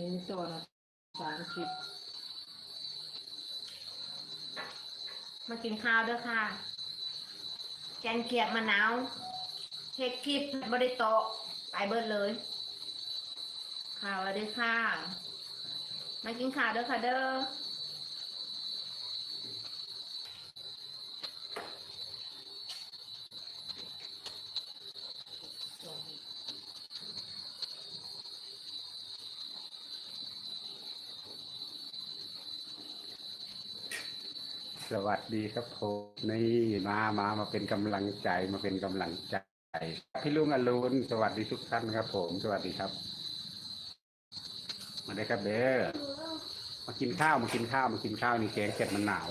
นี่มีตัวนสามสิบมากินข้าวด้วยค่ะ แกงเขียบมะนาวเทคคลิปบริโตะไปเบิดเลยข่าวเลยค่ะ มากินข้าวด้วยค่ะเด้อ สวัสดีครับผมนี่มามามาเป็นกำลังใจมาเป็นกำลังใจพี่ลุงอรุณสวัสดีทุกท่านครับ ผม สวัสดีครับ มาได้ครับเด้อมากินข้าวมากินข้าวมากินข้าวนี่แกงเผ็ดมันหนาว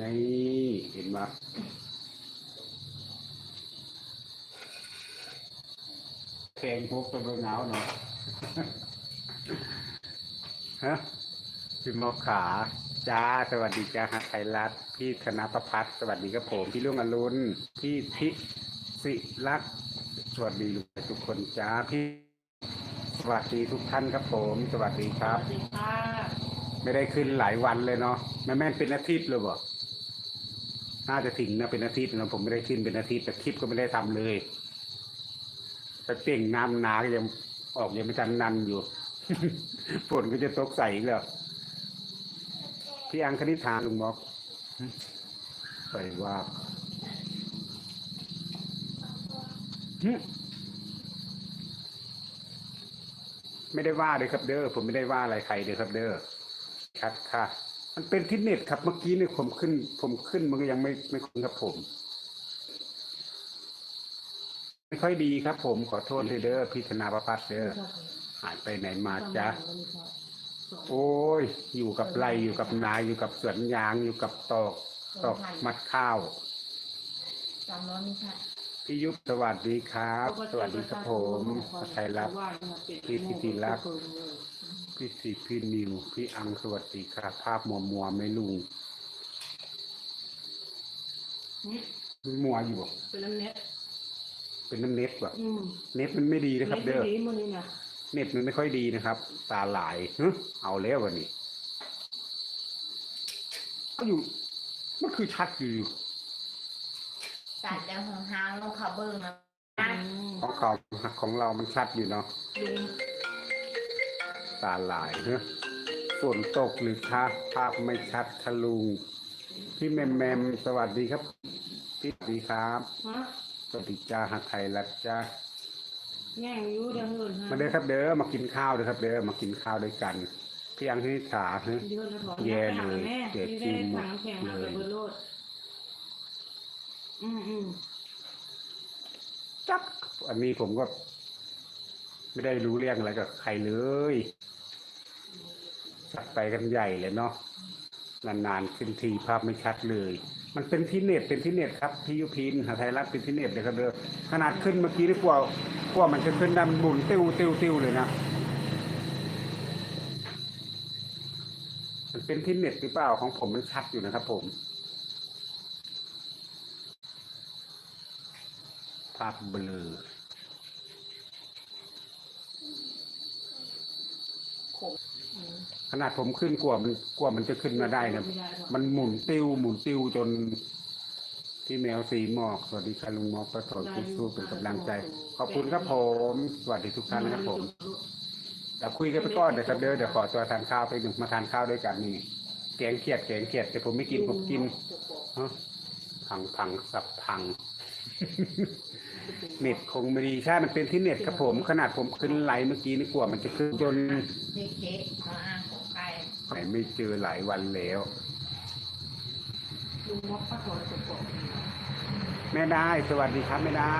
นี่เห็นไหม แกงพวกตัวหนาวเนาะฮะพี่หมอขาจ้าสวัสดีจ้าฮักไทยรัฐพี่ธนประพัฒน์สวัสดีครับผม พี่ลุงอรุณพี่พิสิรักษ์สวัสดีทุกคนจ้าพี่ สวัสดีทุกท่านครับผม สวัสดีคสรับวัสดีค่ะไม่ได้ขึ้นหลายวันเลยเนาะแม่แม่นเป็นอาทิตย์เลยบอกน่าจะถึงนะเป็นอาทิตย์นะผมไม่ได้ขึ้นเป็นอาทิตย์แต่คลิปก็ไม่ได้ทำเลย แต่เต่งน้ำหนาก็ยังออกยังไม่ทันนันอยู่ ฝนก็จะตกใส่อีกแล้ว พี่อังคณิธาลุงบอกใส่ว่าไม่ได้ว่าเลยครับเด้อผมไม่ได้ว่าอะไรใครเลยครับเด้อครับค่ะ มันเป็นทิศเน็ตครับเมื่อกี้เนี่ยผมขึ้น ผมขึ้นมันก็ยังไม่ไม่คุ้นครับผม ไม่ค่อยดีครับผมขอโทษเลยเด้อพิธนาประพัฒน์เด้อหายไปไหนมาจ๊ะโอ้ย อยู่กับไรอยู่กับนาอยู่กับสวนยางอยู่กับตอกตอกมัดข้าวสามร้อยนี่ค่ะพี่ยุบสวัสดีครับ สวัสดีครับผมไทยรัฐพี่พิธีรักษ์พี่สีพี่นิวพี่อังสวัสดีครับ ภาพมัวมัวๆไหม่ลุงมัวอยู่บ่เป็นน้ำเน็ต เป็นน้ำเน็ตบ่อืมเน็ตมันไม่ดีนะครับ เด้อ ดีมันนี่นะเน็ตมันไม่ค่อยดีนะครับ ตาหลายฮึเอาแล้ววันนี้ก็อยู่มันคือชัดอยู่สัตว์แล้วหางหางลงเขาเบิ้งนะอืมของเขาของเรามันชัดอยู่เนาะ ลุงตาหลายเนอะฝนตกหรือภาพภาพไม่ชัดทะลุง พี่แมมแมมสวัสดีครับพี่สวัสดีครับ ฮะ สวัสดีจ้าหักไทยรัฐจ้าแง่งอยู่เดี๋ยวเงินฮะมาเด้อครับเด้อมากินข้าวเด้อครับเด้อมากินข้าวด้วยกันพี่อังที่ขาเนอะเดี๋ยวจะถอนแย่เลยแม่เจ็บที่ได้จริงถังแข็งมาเลยกับเบอร์โลดอืมอืมจักอันนี้ผมก็ ไม่ได้รู้เรื่องอะไรกับใครเลยจัดไปกันใหญ่เลยเนาะนานๆขึ้นทีภาพไม่ชัดเลย มันเป็นที่เน็ตเป็นที่เน็ตครับพี่ยุพีนไทยรัฐเป็นที่เน็ตเลยครับเด้อขนาดขึ้นเมื่อกี้นี่กว่ากว่ามันจะขึ้นได้มันหมุนติ้วติ้วติ้วเลยนะมันเป็นที่เน็ตหรือเปล่าของผมมันชัดอยู่นะครับ ผมภาพเบลอ อืม ขนาดผมขึ้นกว่ามันกว่ามันจะขึ้นมาได้นะมันหมุนติ้วหมุนติ้วจนที่แมวสีหมอก สวัสดีค่ะลุงหมอกก็ถอยสู้เป็นกำลังใจ ขอบคุณครับผม สวัสดีทุกท่านนะครับผมเดี๋ยวคุยกันไปก่อนเดี๋ยวครับเดี๋ยวเดี๋ยวขอตัวทานข้าวไปหนึ่งมาทานข้าวด้วยกันนี่แกงเขียดแกงเขียดแต่ผมไม่กินผมกินฮะพังพังสับพังเน็ตคงไม่ดีใช่มันเป็นที่เน็ตครับผม ขนาดผมขึ้นไลน์เมื่อกี้นี่กว่ามันจะขึ้นจน เด็กเค้กของอ่างของใครไหนไม่เจอหลายวันแล้วลุงมอกก็ถอนตัวก่อนไม่ได้สวัสดีครับไม่ได้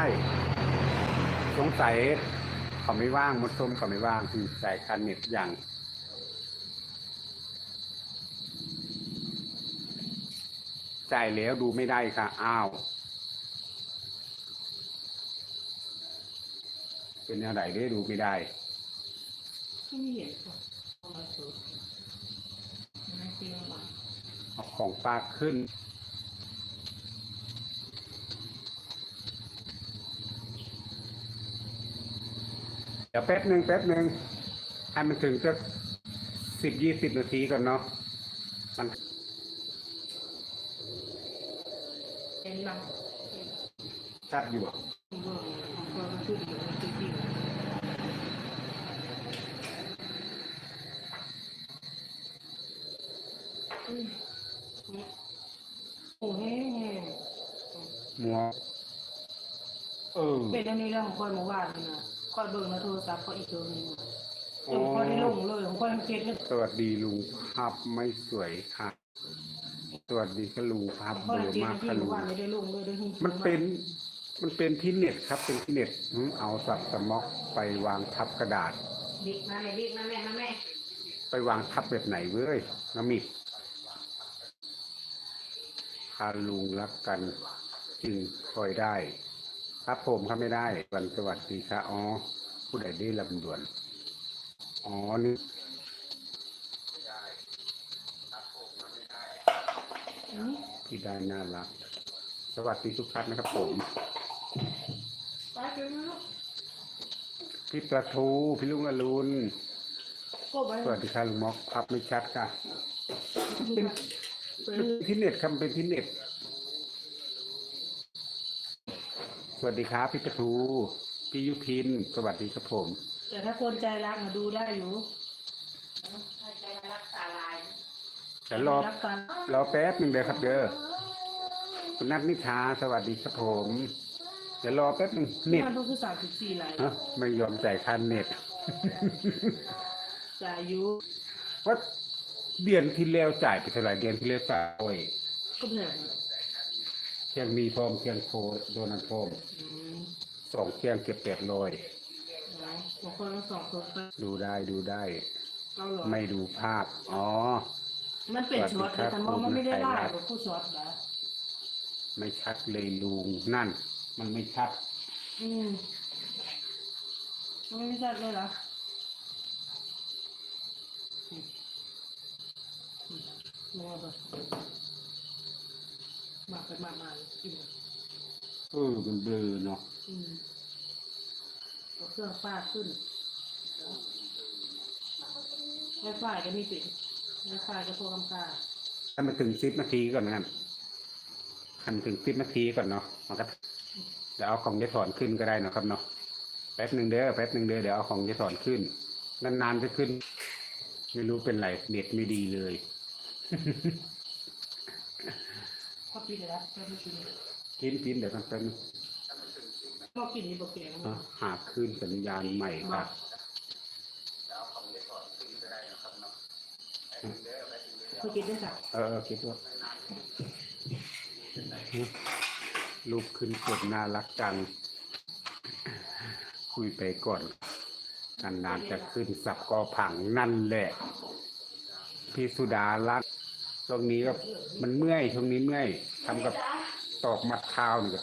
สงสัยเขาไม่ว่างมดส้มเขาไม่ว่างคือจ่ายคันเน็ตอย่างจ่ายแล้วดูไม่ได้ค่ะอ้าว เป็นอะไรได้ดูไม่ได้ไม่เห็นค่ะ เอาของปลาขึ้น เดี๋ยวแป๊บหนึ่งแป๊บหนึ่งให้มันถึงสักสิบยี่สิบนาทีก่อนเนาะมันตัดอยู่อะ ผมก็มาช่วยเหลือจริงๆโอ้แห้งมัวเออๆเป็นอันนี้แล้วของคอยเมื่อวานนี่นะคอยเบิ่งในโทรศัพท์ก็อีกตัวหนึงนะจนคอยได้ลงเลยของคอยทั้งเจ็ดเลยสวัสดีลุงภาพไม่สวยค่ะสวัสดีค่ะลุงภาพคอยเบลทั้องเจ็ดมากที่ค่ะลุเมื่องวานไม่ได้ลงเลยด้วยมันเป็น มันเป็นที่เน็ตครับ เป็นที่เน็ตหืมเอาสับสม็อกไปวางทับกระดาษบิ๊กมาแม่บิ๊กมาแม่มาแม่ไปวางทับแบบไหนเว้ยน้ำมิด คาลุงรักกันจึงคอยได้ ครับผมครับไม่ได้วันสวัสดีครับอ๋อผู้ใดได้ลำดวน อ๋อนี่พี่ได้น่ารัก สวัสดีทุกท่านนะครับผมพี่ประทูพี่ลุงอรุณสวัสดีครับลุงม็อกพับไม่ชัดค่ะ เป็นเป็นที่เน็ตครับเป็นที่เน็ตสวัสดีครับพี่ประทูพี่ยุพิน สวัสดีครับผม แต่ถ้าคนใจรักมาดูได้อยู่ถ้าใจรักษาลายแต่รอรักกันรอแป๊บหนึ่งเลยครับเด้อคุณนัทนิชาสวัสดีครับผม เดี๋ยวรอแป๊บหนึ่งเน็ตมันต้องคือสามสิบสี่ไลน์ฮะไม่ยอมจ่ายค่าเน็ตจ่ายอยู่ว่า เดือนที่แล้วจ่ายไปเท่าไหร่เดือนที่แล้วจ่ายโอ้ยก็แพงเชียงมีพร้อมเชียงโคโดนันพร้อมอืมสองเชียงเก็บแปดร้อยเอาบางคนสองคนไปดูได้ดูได้เอาเหรอไม่ดูภาพ อ๋อ มันเป็นช็อตแต่มองมันไม่ได้ไล่กับผู้ช็อตนะไม่ชัดเลยลุงนั่น มันไม่ชัด อืมมันไม่ชัดเลยเหรออืมอื มมองไปมาไปมามากินเออมันเบลอเนาะอืมเอาเครื่องฟาดขึ้นไฟฟ้าก็มีปิดไฟฟ้าก็โทรคำกาถ้ามันถึงสิบนาทีก่อนงั้นทันถึงสิบนาทีก่อนเนาะมันก็เดี๋ยวเอาของยายถอนขึ้นก็ได้เนาะครับเนาะแป๊บหนึ่งเด้อแป๊บหนึ่งเด้อเดี๋ยวเอาของยายถอนขึ้นนานๆจะขึ้น ไม่รู้เป็นไรเน็ตไม่ดีเลย ก็ปิดเลยนะก็ไม่กินกินกินเดี๋ยวมันเป็นก็กินนี่บอกเก่งอะหาขึ้นสัญญาณใหม่ครับเขากินได้สักเออเออคิดว่ารูปขึ้นกดน่ารักจัง คุยไปก่อนนานๆจะขึ้นสับก็ผังนั่นแหละ พี่สุดารัก ช่วงนี้ก็มันเมื่อยช่วงนี้เมื่อยทำกับตอกมัดเท้านี่ก็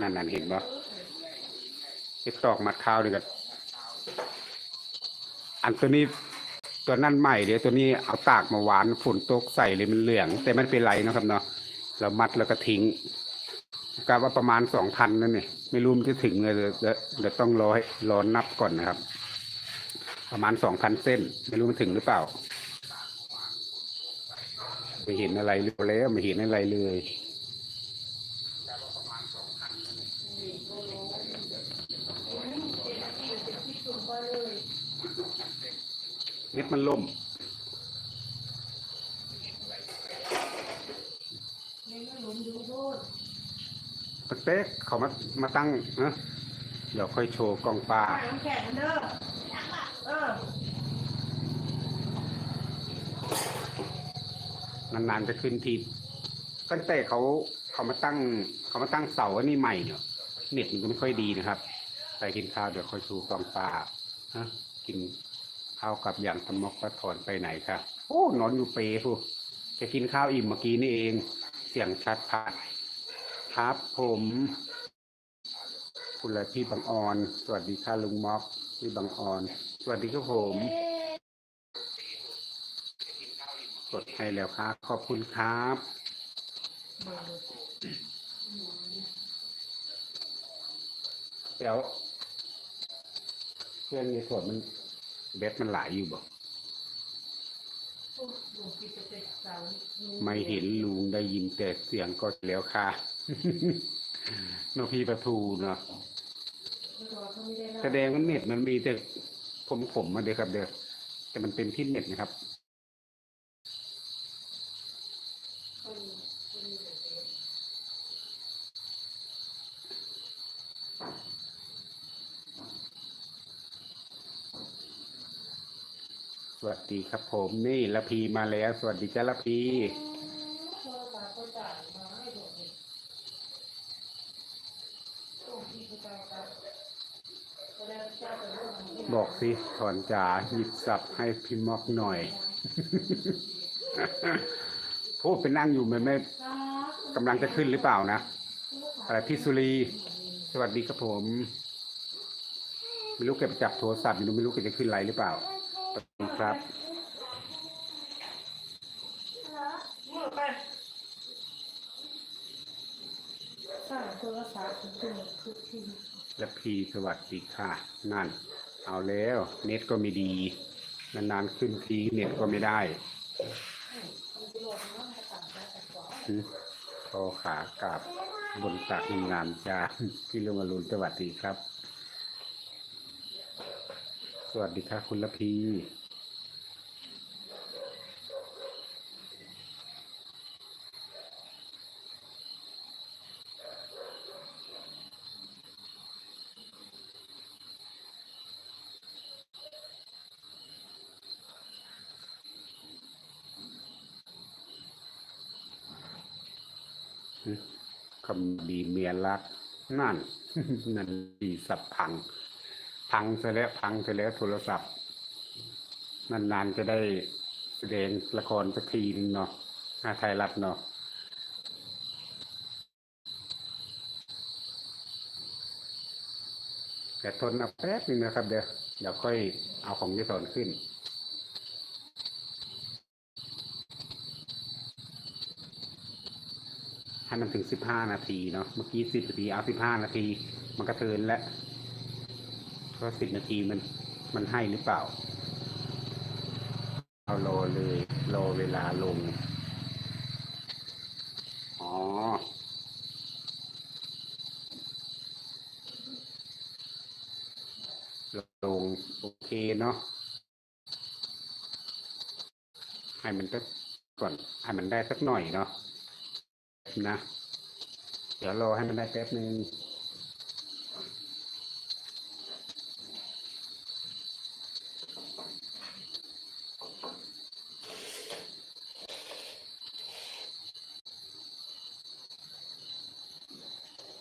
นั่นนั่นเห็นปะไอ้ตอกมัดเท้านี่ก็อันตัวนี้ตัวนั่นใหม่เดี๋ยวตัวนี้เอาตากมาหวานฝนตกใส่เลยมันเหลือง แต่มันเป็นไรนะครับเนาะเรามัดแล้วก็ทิ้ง กะว่าประมาณสองพันนั่นนี่ไม่รู้มันจะถึงเลยเดี๋ยวเดี๋ยวต้องรอให้รอนับก่อนนะครับ ประมาณสองพันเส้น ไม่รู้มันถึงหรือเปล่าไม่เห็นอะไรเลยแล้วไม่เห็นอะไรเลยเน็ตมันล่ม เป๊กเขามามาตั้งนะเดี๋ยวค่อยโชว์กล้องปลาน้ำแข็งเด้อเออนานๆจะขึ้นทีตั้งแต่เขาเขามาตั้ง เขามาตั้งเสาอันนี้ใหม่เนี่ยเน็ตมันก็ไม่ค่อยดีนะครับไปกินข้าวเดี๋ยวค่อยโชว์กองปลาฮะกินข้าวกับอย่างสมอกก็ถอนไปไหนครับโอ้นอนอยู่เปรผู้จะกินข้าวอิ่มเมื่อกี้นี่เอง เสียงชัดผ่าน ครับผมคุณและพี่บางออน สวัสดีค่ะลุงม็อกพี่บางออน สวัสดีครับผมกดให้แล้วครับ ขอบคุณครับเดี๋ยวเพื่อนในส่วนมันเบ็ดมันหลายอยู่บ่โอ้ลุงพี่จะเป็นสาวลุง ไม่เห็นลุงได้ยินแต่เสียงก็แล้วค่ะนพีประทูเนาะแสดงว่าเน็ตมันมีแต่ผมผมมาเด้อครับเด้อแต่มันเป็นที่เน็ตนะครับ วัสดีครับผมนี่ละพีมาแล้ว สวัสดีจ้าละพีบอกสิถอนจ๋าหยิบสับให้พี่มอกหน่อยพูดไปนั่งอยู่มันไม่กำลังจะขึ้นหรือเปล่านะอะไรพี่สุรีสวัสดีครับผม ไม่รู้แกไปจับโทรศัพท์อยู่ไม่รู้แกจะขึ้นไลน์หรือเปล่า สวัสดีครับเมื่อไปสร้างโทรศัพท์ขึ้นทุกทีและพีสวัสดีค่ะ นั่น เอาแล้ว เน็ตก็ไม่ดี นานๆขึ้นทีเน็ตก็ไม่ได้หึคอขากราบบนตักงามๆจ้าพี่ลุงอรุณสวัสดีครับ สวัสดีค่ะคุณละพีคำดีเมียรัก นั่น นั่นดีสับพัง พังเสร็จแล้วพังเสร็จแล้วโทรศัพท์ นานๆจะได้แสดงละครสักทีนึงเนาะหน้าไทยรัฐเนาะแต่ทนเอาแป๊บนึงนะครับ เดี๋ยวเดี๋ยวค่อยเอาของยี่สอนขึ้นให้มันถึงสิบห้านาทีเนาะเมื่อกี้สิบนาทีเอาสิบห้านาที มันก็เทินแล้ว เพราสิบนาทีมันมันให้หรือเปล่า เอารอเลยรอเวลาลง อ๋อ ลง โอเคเนาะให้มันสักก่อนให้มันได้สักหน่อยเนาะนะ เดี๋ยวรอให้มันได้แป๊บนึง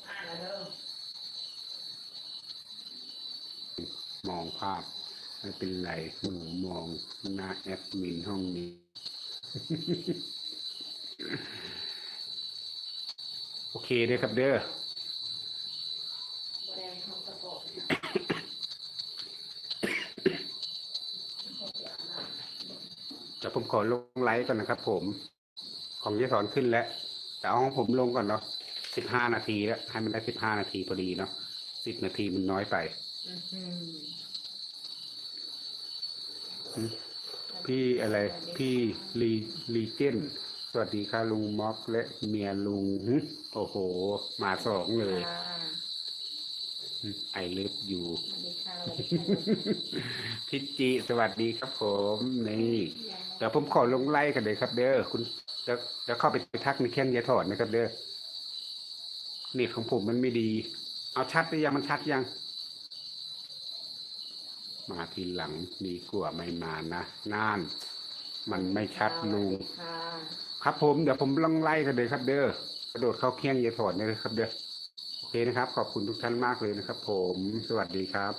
อ่านแล้วเด้อ มองภาพ ไม่เป็นไรหนูมองหน้าแอดมินห้องนี้ โอเคเด้อครับเด้อแสดงทำสะผมขอลงไลฟ์ก่อนนะครับผม ของยายสอนขึ้นแล้วแต่เอาของผมลงก่อนเนาะสิบห้านาทีแล้ว ให้มันได้สิบห้านาทีพอดีเนาะสิบนาทีมันน้อยไป พี่อะไร พี่ลีลีเจนสวัสดีค่ะลุงม็อกและเมียลุงหึโอ้โห มาสองเลยค่ะไอเลิฟอยู่สวัสดีค่ะสวัสดีค่ะพิจิสวัสดีครับผม นี่เดี๋ยวผมขอลงไล่กันเลยครับ เด้อคุณเดี๋ยวเดี๋ยวเข้าไปทักในแค่นยายถอดนะครับเด้อเน็ตของผมมันไม่ดี เอาชัดหรือยังมันชัดยัง มาทีหลังดีกว่าไม่มานะน่าน มันไม่ชัดลุงค่ะครับผมเดี๋ยวผมลองไล่กันเลยครับเด้อกระโดดเข้าเคียงยายถอดเลยครับเด้อโอเคนะครับ ขอบคุณทุกท่านมากเลยนะครับ ผมสวัสดีครับ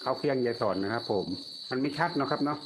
เข้าเคียงยายถอดนะครับ ผม มันไม่ชัดเนาะครับเนาะ